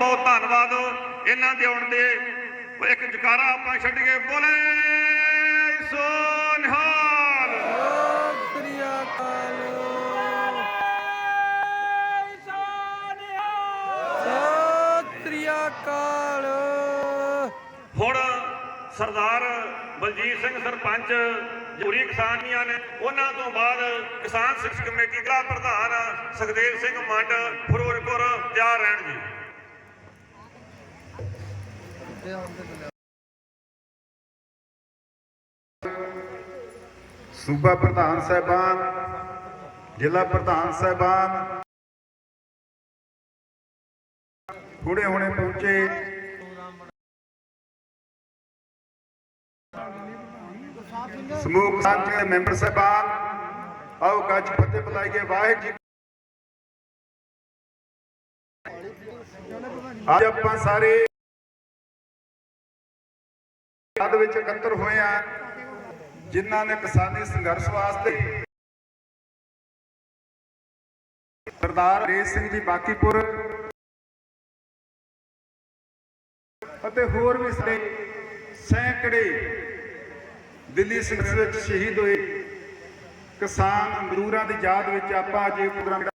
ਬਹੁਤ ਧੰਨਵਾਦ। ਇਹਨਾਂ ਦੇ ਆਉਣ ਤੇ ਇੱਕ ਜਕਾਰਾ ਆਪਾਂ ਛੱਡ ਕੇ ਬੋਲੇ ਸੋ ਨਿਹਾਲ ਸਤਿ ਸ੍ਰੀ ਅਕਾਲ ਸਤਿ ਹੁਣ ਸਰਦਾਰ ਬਲਜੀਤ ਸਿੰਘ ਸਰਪੰਚ, ਜੂਰੀ ਕਿਸਾਨੀਆਂ ਨੇ, ਉਹਨਾਂ ਤੋਂ ਬਾਅਦ ਕਿਸਾਨ ਸਿੱਖ ਕਮੇਟੀ ਦਾ ਪ੍ਰਧਾਨ ਸੁਖਦੇਵ ਸਿੰਘ ਮੰਡ ਫਿਰੋਜ਼ਪੁਰ ਤਿਆਰ ਰਹਿਣ ਜੀ ਸੂਬਾ ਪ੍ਰਧਾਨ ਸਾਹਿਬਾਨ ਜ਼ਿਲ੍ਹਾ ਪ੍ਰਧਾਨ ਸਾਹਿਬਾਨ ਹੁਣੇ ਹੁਣੇ ਪਹੁੰਚੇ ਸਮੂਹ ਕਿਸਾਨ ਦੇ ਮੈਂਬਰ ਸਾਹਿਬਾਨ ਆਓ ਗੱਜ ਫਤਿਹ ਬੁਲਾਈਏ ਵਾਹਿਗੁਰੂ ਜੀ ਅੱਜ ਆਪਾਂ ਸਾਰੇ ਯਾਦ ਵਿੱਚ ਇਕੱਤਰ ਹੋਏ ਆ, ਜਿਨ੍ਹਾਂ ਨੇ ਕਿਸਾਨੀ ਸੰਘਰਸ਼ ਵਾਸਤੇ ਸਰਦਾਰ ਰੇਸ ਸਿੰਘ ਜੀ ਬਾਕੀਪੁਰ ਅਤੇ ਹੋਰ ਵੀ ਸਾਡੇ ਸੈਂਕੜੇ ਦਿੱਲੀ ਸੰਘਰਸ਼ ਵਿੱਚ ਸ਼ਹੀਦ ਹੋਏ ਕਿਸਾਨ ਅੰਗਰੂਰਾਂ ਦੀ ਯਾਦ ਵਿੱਚ ਆਪਾਂ ਅੱਜ ਇਹ ਪ੍ਰੋਗਰਾਮ